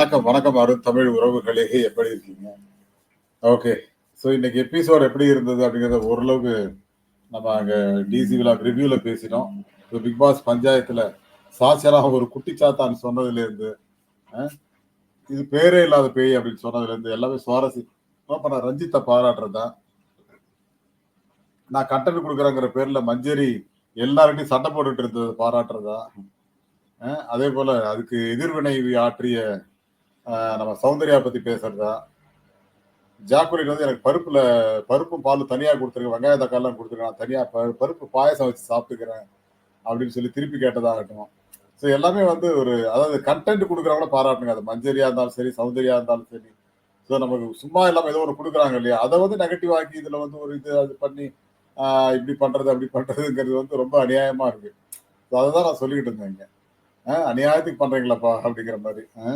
வணக்கம் வணக்கம் அருண் தமிழ் உறவுகளே எப்படி இருக்கீங்க? ஓகே ஸோ இன்னைக்கு எபிசோட் எப்படி இருந்தது அப்படிங்கிறத ஓரளவுக்கு நம்ம அங்கே டிசி விழா ரிவ்யூவில் பேசிட்டோம். இப்போ பிக் பாஸ் பஞ்சாயத்தில் சாட்சியெல்லாம் ஒரு குட்டிச்சாத்தான் சொன்னதுல சொன்னதுலேருந்து இது பேரே இல்லாத பேய் அப்படின்னு சொன்னதுலேருந்து எல்லாமே சுவாரஸ்யம். இப்போ நான் ரஞ்சித்தை பாராட்டுறதா? நான் கட்டணம் கொடுக்குறேங்கிற பேரில் மஞ்சரி எல்லார்கிட்டையும் சண்டை போட்டுட்டு இருந்தது பாராட்டுறதா? அதே போல் அதுக்கு எதிர்வினை ஆற்றிய நம்ம சௌந்தர்யா பத்தி பேசுறதா? ஜாக்குலின் வந்து எனக்கு பருப்புல பருப்பும் பாலும் தனியா கொடுத்துருக்கேன் வெங்காய தக்காளிலாம் கொடுத்துருக்கேன் தனியா ப- பருப்பு பாயசம் வச்சு சாப்பிட்டுக்கிறேன் அப்படின்னு சொல்லி திருப்பி கேட்டதாகட்டும். ஸோ எல்லாமே வந்து ஒரு அதாவது கண்டென்ட் கொடுக்குறவங்கள பாராட்டுங்க. அது மஞ்சரியா இருந்தாலும் சரி சௌந்தர்யா இருந்தாலும் சரி. ஸோ நமக்கு சும்மா இல்லாமல் ஏதோ ஒன்று கொடுக்குறாங்க இல்லையா? அதை வந்து நெகட்டிவ் ஆக்கி இதில் வந்து ஒரு இது அது பண்ணி இப்படி பண்ணுறது அப்படி பண்ணுறதுங்கிறது வந்து ரொம்ப அநியாயமாக இருக்குது ஸோ அதை தான் நான் சொல்லிக்கிட்டு இருந்தேன் இங்கே. அநியாயத்துக்கு பண்ணுறீங்களாப்பா அப்படிங்கிற மாதிரி. ஆ?